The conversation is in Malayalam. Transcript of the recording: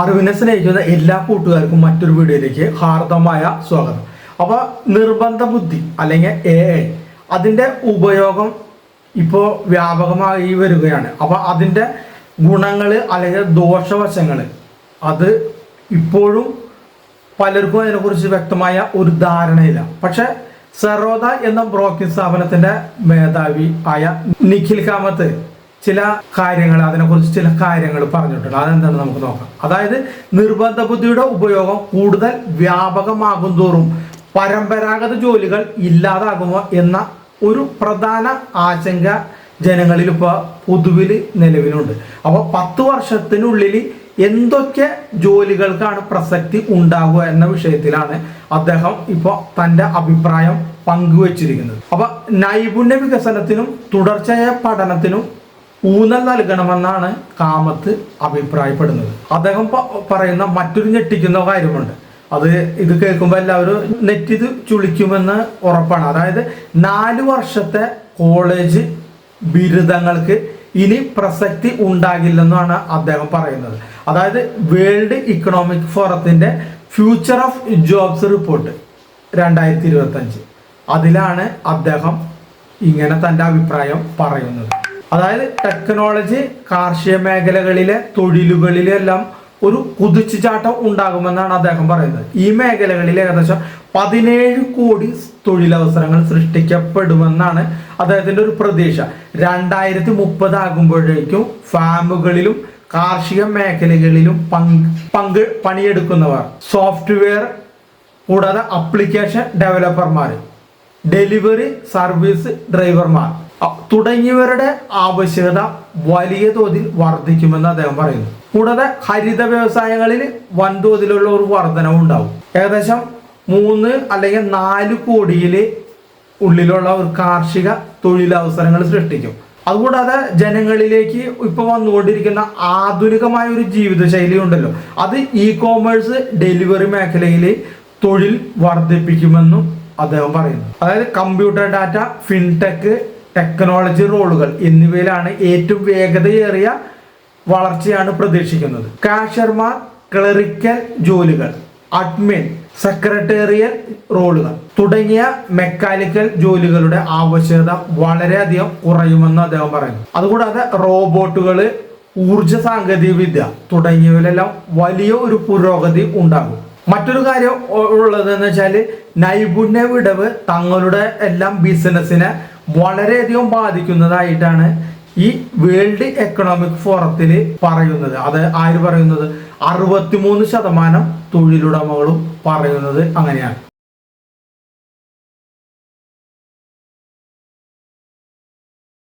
അറിവിനെ സ്നേഹിക്കുന്ന എല്ലാ കൂട്ടുകാർക്കും മറ്റൊരു വീഡിയോയിലേക്ക് ഹാർദമായ സ്വാഗതം. അപ്പോൾ നിർബന്ധ ബുദ്ധി അല്ലെങ്കിൽ എ ഐ അതിന്റെ ഉപയോഗം ഇപ്പോൾ വ്യാപകമായി വരികയാണ്. അപ്പോൾ അതിന്റെ ഗുണങ്ങൾ അല്ലെങ്കിൽ ദോഷവശങ്ങൾ അത് ഇപ്പോഴും പലർക്കും അതിനെക്കുറിച്ച് വ്യക്തമായ ഒരു ധാരണയില്ല. പക്ഷെ സെറോദ എന്ന ബ്രോക്കിംഗ് സ്ഥാപനത്തിന്റെ മേധാവി ആയ നിഖിൽ കാമത്ത് ചില കാര്യങ്ങൾ അതിനെക്കുറിച്ച് ചില കാര്യങ്ങൾ പറഞ്ഞിട്ടുണ്ട്. അതെന്താണ് നമുക്ക് നോക്കാം. അതായത് നിർബന്ധ ബുദ്ധിയുടെ ഉപയോഗം കൂടുതൽ വ്യാപകമാകും തോറും പരമ്പരാഗത ജോലികൾ ഇല്ലാതാകുമോ എന്ന ഒരു പ്രധാന ആശങ്ക ജനങ്ങളിൽ ഇപ്പോൾ പൊതുവിൽ നിലവിലുണ്ട്. അപ്പോൾ പത്ത് വർഷത്തിനുള്ളിൽ എന്തൊക്കെ ജോലികൾക്കാണ് പ്രസക്തി ഉണ്ടാകുക എന്ന വിഷയത്തിലാണ് അദ്ദേഹം ഇപ്പോൾ തന്റെ അഭിപ്രായം പങ്കുവച്ചിരിക്കുന്നത്. അപ്പൊ നൈപുണ്യ വികസനത്തിനും തുടർച്ചയായ പഠനത്തിനും ഊന്നൽ നൽകണമെന്നാണ് കാമത്ത് അഭിപ്രായപ്പെടുന്നത്. അദ്ദേഹം പറയുന്ന മറ്റൊരു ഞെട്ടിക്കുന്ന കാര്യമുണ്ട്. അത് ഇത് കേൾക്കുമ്പോൾ എല്ലാവരും നെറ്റിത് ചുളിക്കുമെന്ന് ഉറപ്പാണ്. അതായത് നാല് വർഷത്തെ കോളേജ് ബിരുദങ്ങൾക്ക് ഇനി പ്രസക്തി ഉണ്ടാകില്ലെന്നാണ് അദ്ദേഹം പറയുന്നത്. അതായത് വേൾഡ് ഇക്കണോമിക് ഫോറത്തിന്റെ ഫ്യൂച്ചർ ഓഫ് ജോബ്സ് റിപ്പോർട്ട് രണ്ടായിരത്തി ഇരുപത്തി അഞ്ച് അതിലാണ് അദ്ദേഹം ഇങ്ങനെ തന്റെ അഭിപ്രായം പറയുന്നത്. അതായത് ടെക്നോളജി കാർഷിക മേഖലകളിലെ തൊഴിലുകളിലെല്ലാം ഒരു കുതിച്ചുചാട്ടം ഉണ്ടാകുമെന്നാണ് അദ്ദേഹം പറയുന്നത്. ഈ മേഖലകളിൽ ഏകദേശം പതിനേഴ് കോടി തൊഴിലവസരങ്ങൾ സൃഷ്ടിക്കപ്പെടുമെന്നാണ് അദ്ദേഹത്തിന്റെ ഒരു പ്രതീക്ഷ. രണ്ടായിരത്തി മുപ്പത് ആകുമ്പോഴേക്കും ഫാമുകളിലും കാർഷിക മേഖലകളിലും പങ്ക് പങ്ക് പണിയെടുക്കുന്നവർ സോഫ്റ്റ്വെയർ കൂടാതെ അപ്ലിക്കേഷൻ ഡെവലപ്പർമാർ ഡെലിവറി സർവീസ് ഡ്രൈവർമാർ തുടങ്ങിയവരുടെ ആവശ്യകത വലിയ തോതിൽ വർദ്ധിക്കുമെന്ന് അദ്ദേഹം പറയുന്നു. കൂടാതെ ഹരിത വ്യവസായങ്ങളിൽ വൻതോതിലുള്ള ഒരു വർധനവ് ഉണ്ടാവും. ഏകദേശം മൂന്ന് അല്ലെങ്കിൽ നാല് കോടിയിൽ ഉള്ളിലുള്ള ഒരു കാർഷിക തൊഴിലവസരങ്ങൾ സൃഷ്ടിക്കും. അതുകൂടാതെ ജനങ്ങളിലേക്ക് ഇപ്പൊ വന്നുകൊണ്ടിരിക്കുന്ന ആധുനികമായ ഒരു ജീവിതശൈലി ഉണ്ടല്ലോ. അത് ഇ കോമേഴ്സ് ഡെലിവറി മേഖലയിൽ തൊഴിൽ വർദ്ധിപ്പിക്കുമെന്നും അദ്ദേഹം പറയുന്നു. അതായത് കമ്പ്യൂട്ടർ ഡാറ്റ ഫിൻടെക് ടെക്നോളജി റോളുകൾ എന്നിവയിലാണ് ഏറ്റവും വേഗതയേറിയ വളർച്ചയാണ് പ്രതീക്ഷിക്കുന്നത്. കാഷർമാർ ക്ലറിക്കൽ ജോലികൾ അഡ്മിൻ സെക്രട്ടേറിയൽ റോളുകൾ തുടങ്ങിയ മെക്കാനിക്കൽ ജോലികളുടെ ആവശ്യകത വളരെയധികം കുറയുമെന്ന് അദ്ദേഹം പറയുന്നു. അതുകൂടാതെ റോബോട്ടുകൾ ഊർജ സാങ്കേതിക വിദ്യ തുടങ്ങിയവയിലെല്ലാം വലിയ ഒരു പുരോഗതി ഉണ്ടാകും. മറ്റൊരു കാര്യം ഉള്ളതെന്ന് വെച്ചാൽ നൈപുണ്യ വിടവ് തങ്ങളുടെ എല്ലാം ബിസിനസ്സിനെ വളരെയധികം ബാധിക്കുന്നതായിട്ടാണ് ഈ വേൾഡ് എക്കണോമിക് ഫോറത്തിൽ പറയുന്നത്. അത് ആര് പറയുന്നത്? അറുപത്തിമൂന്ന് ശതമാനം തൊഴിലുടമകളും പറയുന്നത് അങ്ങനെയാണ്.